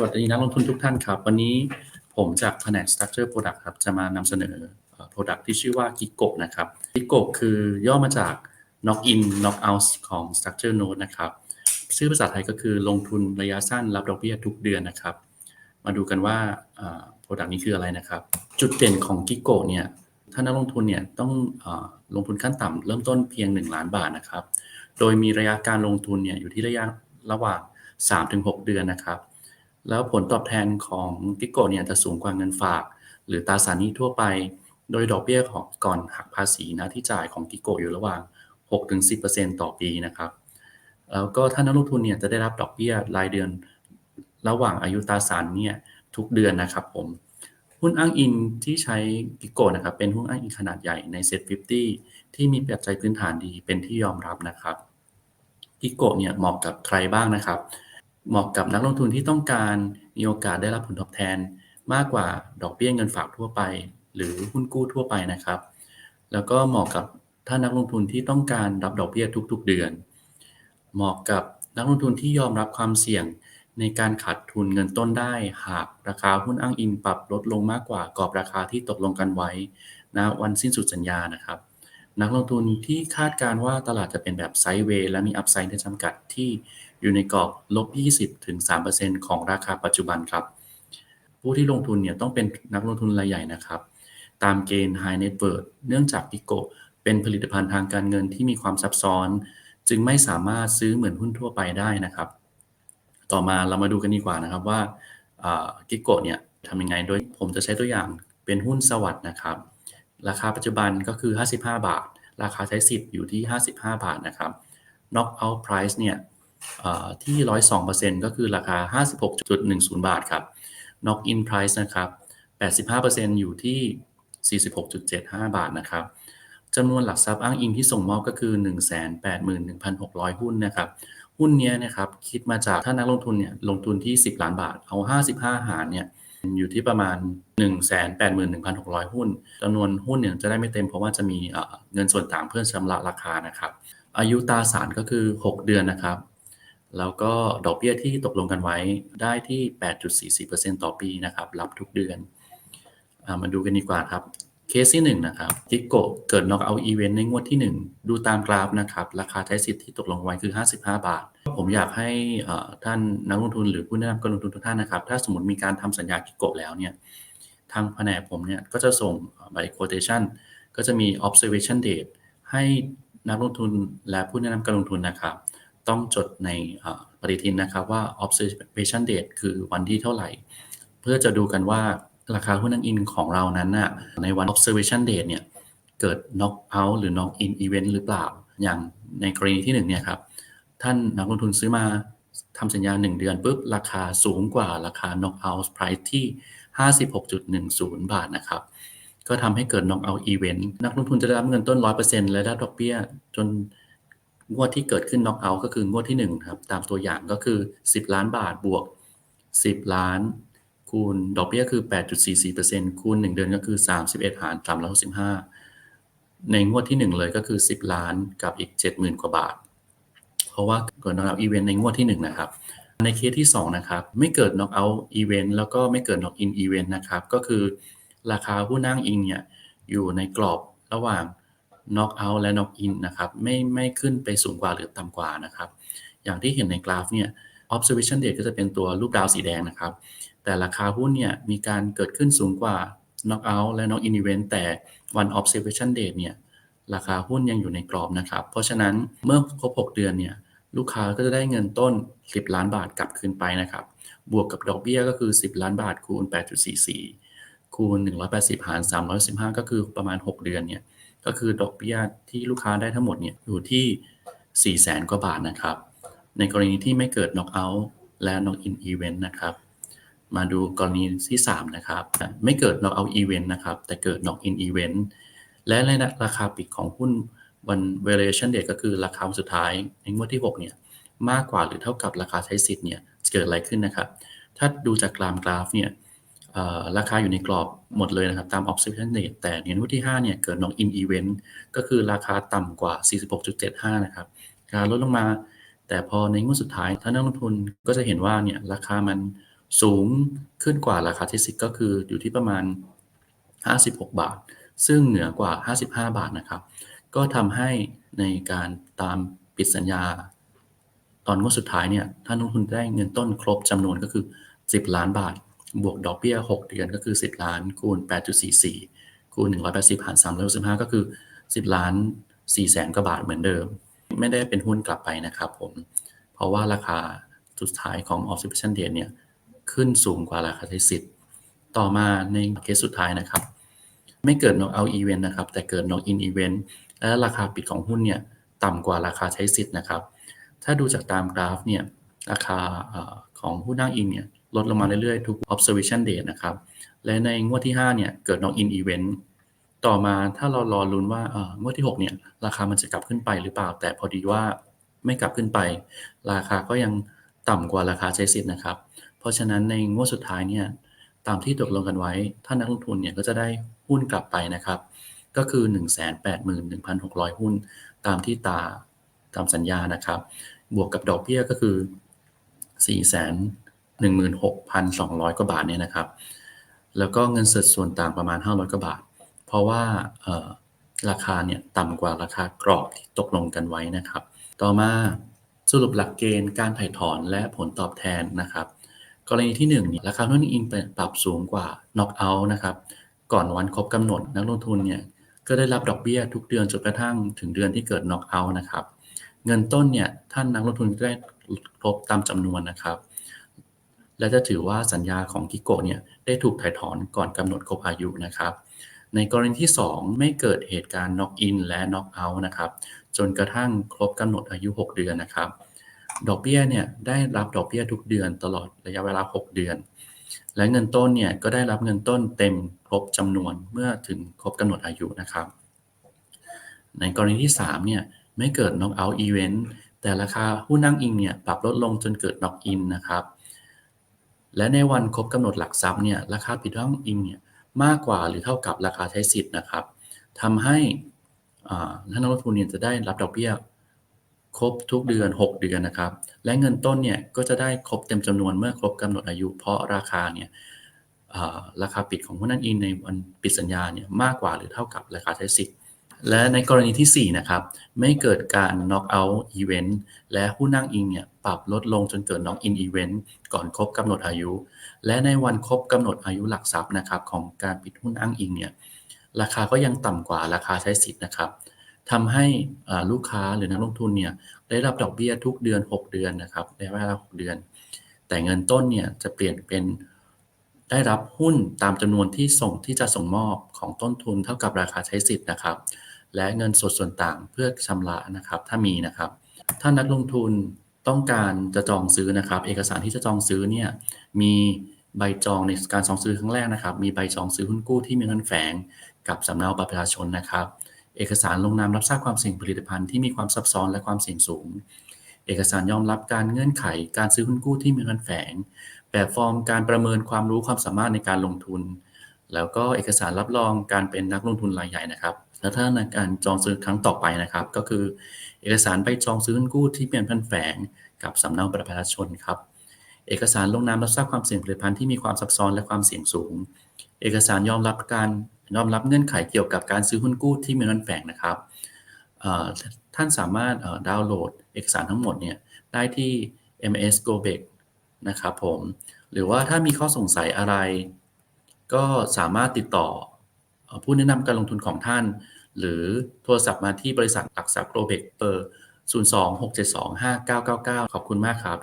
สวัสดีนักลงทุนทุกท่านครับ วันนี้ผมจากแผนก Structure Product ครับจะมานำเสนอ Product ที่ชื่อว่า Gigo นะครับ Gigo คือย่อมาจาก Knock In Knock Out ของ Structure Note นะครับชื่อภาษาไทยก็คือลงทุนระยะสั้นรับดอกเบี้ยทุกเดือนนะครับ มาดูกันว่า Product นี้คืออะไรนะครับ จุดเด่นของ Gigo เนี่ยถ้านักลงทุนเนี่ยต้องเอ่อลงทุนขั้นต่ำเริ่มต้นเพียง 1 ล้านบาทนะครับ โดยมีระยะการลงทุนเนี่ยอยู่ที่ระยะระหว่าง 3-6 เดือนนะครับ แล้วผลตอบแทนของกิโกเนี่ยจะสูงกว่าเงินฝาก หรือตราสารหนี้ทั่วไป โดยดอกเบี้ยของก่อนหักภาษีนะที่จ่ายของกิโกอยู่ระหว่าง 6-10%ต่อปีนะครับแล้วก็ถ้านักลงทุนเนี่ยจะได้รับดอกเบี้ยรายเดือนระหว่างอายุตราสารเนี่ยทุกเดือนนะครับผมหุ้นอ้างอิงที่ใช้กิโกนะครับเป็นหุ้นอ้างอิงขนาดใหญ่ในเซ็ต50ที่มีปัจจัยพื้นฐานดีเป็นที่ยอมรับนะครับกิโกเนี่ยเหมาะกับใครบ้างนะครับ เหมาะกับนักลงทุนที่ต้องการมีโอกาสได้รับผลตอบแทน มากกว่าดอกเบี้ยเงินฝากทั่วไป หรือหุ้นกู้ทั่วไปนะครับ แล้วก็เหมาะกับถ้านักลงทุนที่ต้องการรับดอกเบี้ยทุกๆเดือน เหมาะกับนักลงทุนที่ยอมรับความเสี่ยงในการขาดทุนเงินต้นได้ หากราคาหุ้นอ้างอิงปรับลดลงมากกว่ากรอบราคาที่ตกลงกันไว้ณวันสิ้นสุดสัญญานะครับ นักลงทุนที่คาดการว่าตลาดจะเป็นแบบไซด์เวย์และมีอัพไซด์ที่จำกัดที่อยู่ในกรอบลบ 20ถึง3%ของราคาปัจจุบันครับ ผู้ที่ลงทุนเนี่ยต้องเป็นนักลงทุนรายใหญ่นะครับ ตามเกณฑ์ High Net Worth เนื่องจากกิโกเป็นผลิตภัณฑ์ทางการเงินที่มีความซับซ้อน จึงไม่สามารถซื้อเหมือนหุ้นทั่วไปได้นะครับ ต่อมาเรามาดูกันดีกว่านะครับว่ากิโกเนี่ยทำยังไงโดยผมจะใช้ตัวอย่างเป็นหุ้นสวัสด์นะครับ ราคาปัจจุบันก็คือ 55 บาท ราคาใช้สิทธิ์อยู่ที่ 55 บาทนะครับ knock out price เนี่ยที่ 102%ก็คือราคา 56.10 บาทครับ knock in price นะครับ 85%อยู่ที่ 46.75 บาทนะครับจำนวนหลักทรัพย์อ้างอิงที่ส่งมอบก็คือ 181,600 หุ้นนะครับ หุ้นนี้นะครับคิดมาจากถ้านักลงทุนเนี่ยลงทุนที่ 10 ล้านบาท เอา 55 หารเนี่ย อยู่ที่ประมาณ 181,600 หุ้นจำนวนหุ้นเนี่ยจะได้ไม่เต็มเพราะว่าจะมีเงินส่วนต่างเพื่อชำระราคานะครับ อายุตราสารก็คือ 6 เดือนนะครับ แล้วก็ดอกเบี้ยที่ตกลงกันไว้ได้ที่ 8.44%ต่อปีนะครับ รับทุกเดือนอมาดูกันดีกว่าครับ เคสที่ 1 นะครับทิกโกเกิดน็อกเอาอีเวนต์ในงวดที่ 1 ดูตามกราฟนะครับ ราคาใช้สิทธิ์ที่ตกลงไว้คือ 55 บาท ผมอยากให้ท่านนักลงทุนหรือผู้แนะนำการลงทุนทุกท่านนะครับ ถ้าสมมติมีการทำสัญญาทิกโกแล้วเนี่ย ทางแผนกผมเนี่ยก็จะส่งใบ quotation ก็จะมี observation date ให้นักลงทุนและผู้แนะนำการลงทุนนะครับ ต้องจดในปฏิทินนะครับว่า observation date คือวันที่เท่าไหร่ เพื่อจะดูกันว่า ราคาหุ้นนั่งอินของเรานั้นน่ะในวัน observation date เนี่ยเกิด knock out หรือ knock in event หรือเปล่า อย่างในกรณีที่1เนี่ยครับท่านนักลงทุนซื้อมาทำสัญญา 1 เดือนปุ๊บราคาสูงกว่าราคา knock out price ที่ 56.10 บาทนะครับ ก็ทำให้เกิด knock out event นักลงทุนจะได้รับเงินต้น 100%และได้ดอกเบี้ยจนงวดที่เกิดขึ้น knock out ก็คืองวดที่1ครับตามตัวอย่างก็คือ 10 ล้านบาทบวก 10 ล้าน คูณดอกเบี้ยคือ 8.44%คูณ 1 เดือนก็คือ 31 หาร 365 ในงวดที่ 1 เลยก็คือ 10 ล้านกับอีก 70,000 กว่าบาท เพราะว่าเกิด knock out event ในงวดที่ 1 นะครับ ในเคสที่ 2 นะครับ ไม่เกิด knock out event แล้วก็ไม่เกิด knock in event นะครับ ก็คือราคาหุ้นนั่งอิงเนี่ยอยู่ในกรอบระหว่าง knock out และ knock in นะครับไม่ไม่ขึ้นไปสูงกว่าหรือต่ำกว่านะครับ อย่างที่เห็นในกราฟเนี่ย observation date ก็จะเป็นตัวรูปดาวสีแดงนะครับ แต่ราคาหุ้นเนี่ยมีการเกิดขึ้นสูงกว่า knock out และ knock in event แต่วัน observation date เนี่ยราคาหุ้นยังอยู่ในกรอบนะครับ เพราะฉะนั้นเมื่อครบ 6 เดือนเนี่ยลูกค้าก็จะได้เงินต้น 10 ล้านบาทกลับคืนไปนะครับ บวกกับดอกเบี้ยก็คือ 10 ล้านบาทคูณ 8.44 คูณ 180 หาร 315 ก็คือประมาณ 6 เดือนเนี่ยก็คือดอกเบี้ยที่ลูกค้าได้ทั้งหมดเนี่ยอยู่ที่4แสนกว่าบาทนะครับ ในกรณีที่ไม่เกิด knock out และ knock in event นะครับ มาดูกรณีที่ 3 นะครับ ไม่เกิด knock out event นะครับ แต่เกิด knock in event และในราคาปิดของหุ้นวัน valuation date ก็คือราคาสุดท้ายในงวดที่ 6 เนี่ย มากกว่าหรือเท่ากับราคาใช้สิทธิ์เนี่ยเกิดอะไรขึ้นนะครับ ถ้าดูจากกรามกราฟเนี่ยราคาอยู่ในกรอบหมดเลยนะครับ ตาม observation rate แต่ในงวดที่ 5 เนี่ย เกิด knock in event ก็คือราคาต่ำกว่า 46.75 นะครับราคาลดลงมา แต่พอในงวดสุดท้ายถ้านักลงทุนก็จะเห็นว่าเนี่ยราคามัน สูงขึ้นกว่าราคาที่สิก็คืออยู่ที่ประมาณ 56 บาท ซึ่งเหนือกว่า 55 บาทนะครับ ก็ทำให้ในการตามปิดสัญญา ตอนงวดสุดท้ายเนี่ยท่านลงทุนได้เงินต้นครบจำนวนก็คือ 10 ล้านบาท บวกดอกเบี้ย 6 เดือนก็คือ 10 ล้านคูณ 8.44 คูณ 180 หาร 365 ก็คือ 10 ล้าน4แสนกว่าบาทเหมือนเดิม ไม่ได้เป็นหุ้นกลับไปนะครับผม เพราะว่าราคาสุดท้ายของ observation date เนี่ย ขึ้นสูงกว่าราคาใช้สิทธิ์ต่อมาในเคสสุดท้ายนะครับ ไม่เกิด knock out event นะครับ แต่เกิด knock in event และราคาปิดของหุ้นเนี่ยต่ำกว่าราคาใช้สิทธิ์นะครับ ถ้าดูจากตามกราฟเนี่ยราคาของหุ้นนั่งอิงเนี่ยลดลงมาเรื่อยๆ ทุก observation date นะครับ และในงวดที่ 5 เนี่ย เกิด knock in event ต่อมาถ้าเรารอลุ้นว่างวดที่ 6 เนี่ย ราคามันจะกลับขึ้นไปหรือเปล่า แต่พอดีว่าไม่กลับขึ้นไป ราคาก็ยังต่ำกว่าราคาใช้สิทธิ์นะครับ เพราะฉะนั้นในงวดสุดท้ายเนี่ยตามที่ตกลงกันไว้ ถ้านักลงทุนเนี่ยก็จะได้หุ้นกลับไปนะครับ ก็คือ 181,600 หุ้น ตามที่ตาตามสัญญานะครับ บวกกับดอกเบี้ยก็คือ 416,200 กว่าบาทเนี่ยนะครับ แล้วก็เงินสดส่วนต่างประมาณ 500 กว่าบาท เพราะว่าราคาเนี่ยต่ำกว่าราคากรอบที่ตกลงกันไว้นะครับ ต่อมาสรุปหลักเกณฑ์การถ่ายถอนและผลตอบแทนนะครับ กรณีที่1เนี่ราคาหุ้นอิงปรับสูงกว่า knock out นะครับก่อนวันครบกำหนดนักลงทุนเนี่ยก็ได้รับดอกเบี้ยทุกเดือนจนกระทั่งถึงเดือนที่เกิด knock out นะครับเงินต้นเนี่ยท่านนักลงทุนได้ครบตามจำนวนนะครับ และจะถือว่าสัญญาของกิโกเนี่ยได้ถูกถ่ายถอนก่อนกำหนดครบอายุนะครับ ในกรณีที่ 2 ไม่เกิดเหตุการณ์ knock in และ knock out นะครับจนกระทั่งครบกำหนดอายุ 6 เดือนนะครับ ดอกเบี้ยเนี่ยได้รับดอกเบี้ยทุกเดือนตลอดระยะเวลา 6 เดือน และเงินต้นเนี่ยก็ได้รับเงินต้นเต็มครบจำนวนเมื่อถึงครบกำหนดอายุนะครับ ในกรณีที่ 3 เนี่ยไม่เกิด knock out event แต่ราคาหุ้นนั่งอิงเนี่ยปรับลดลงจนเกิด knock in นะครับ และในวันครบกำหนดหลักทรัพย์เนี่ยราคาปิดห้องอิงเนี่ยมากกว่าหรือเท่ากับราคาใช้สิทธิ์นะครับทำให้ท่านนักลงทุนเนี่ยจะได้รับดอกเบี้ย ครบทุกเดือน 6 เดือนนะครับ และเงินต้นเนี่ยก็จะได้ครบเต็มจำนวนเมื่อครบกำหนดอายุ เพราะราคาเนี่ยราคาปิดของหุ้นนั่นอินในวันปิดสัญญาเนี่ยมากกว่าหรือเท่ากับราคาใช้สิทธิ์และในกรณีที่ 4 นะครับ ไม่เกิดการ knock out event และหุ้นนั่งอิงเนี่ยปรับลดลงจนเกิด knock in event ก่อนครบกำหนดอายุ และในวันครบกำหนดอายุหลักทรัพย์นะครับของการปิดหุ้นอ้างอิงเนี่ยราคาก็ยังต่ำกว่าราคาใช้สิทธิ์นะครับ ทำให้ลูกค้าหรือนักลงทุนเนี่ยได้รับดอกเบี้ยทุกเดือน 6 เดือนนะครับในเวลา6เดือน แต่เงินต้นเนี่ยจะเปลี่ยนเป็นได้รับหุ้นตามจำนวนที่ส่งที่จะส่งมอบของต้นทุนเท่ากับราคาใช้สิทธิ์นะครับ และเงินสดส่วนต่างเพื่อชำระนะครับถ้ามีนะครับ ถ้านักลงทุนต้องการจะจองซื้อนะครับ เอกสารที่จะจองซื้อเนี่ยมีใบจองในการจองซื้อครั้งแรกนะครับ มีใบจองซื้อหุ้นกู้ที่มีเงินแฝงกับสำเนาบัตรประชาชนนะครับ เอกสารลงนามรับทราบความเสี่ยงผลิตภัณฑ์ที่มีความซับซ้อนและความเสี่ยงสูง เอกสารยอมรับการเงื่อนไขการซื้อหุ้นกู้ที่มีเงินแฝง แบบฟอร์มการประเมินความรู้ความสามารถในการลงทุน แล้วก็เอกสารรับรองการเป็นนักลงทุนรายใหญ่นะครับ และถ้าในการจองซื้อครั้งต่อไปนะครับ ก็คือ เอกสารใบจองซื้อหุ้นกู้ที่เป็นพันแฝง กับสำเนาบัตรประชาชนครับเอกสารลงนามรับทราบความเสี่ยงผลิตภัณฑ์ที่มีความซับซ้อนและความเสี่ยงสูง เอกสารยอมรับการ ยอมรับเงื่อนไขเกี่ยวกับการซื้อหุ้นกู้ที่มีเงินแฝงนะครับ ท่านสามารถดาวน์โหลดเอกสารทั้งหมดเนี่ยได้ที่ MS Go b a c นะครับผม หรือว่าถ้ามีข้อสงสัยอะไร ก็สามารถติดต่อผู้แนะนำการลงทุนของท่าน หรือโทรศัพท์มาที่บริษัทหลักทรัพย์โกลเบกเบอร์ 026725999 ขอบคุณมากครับ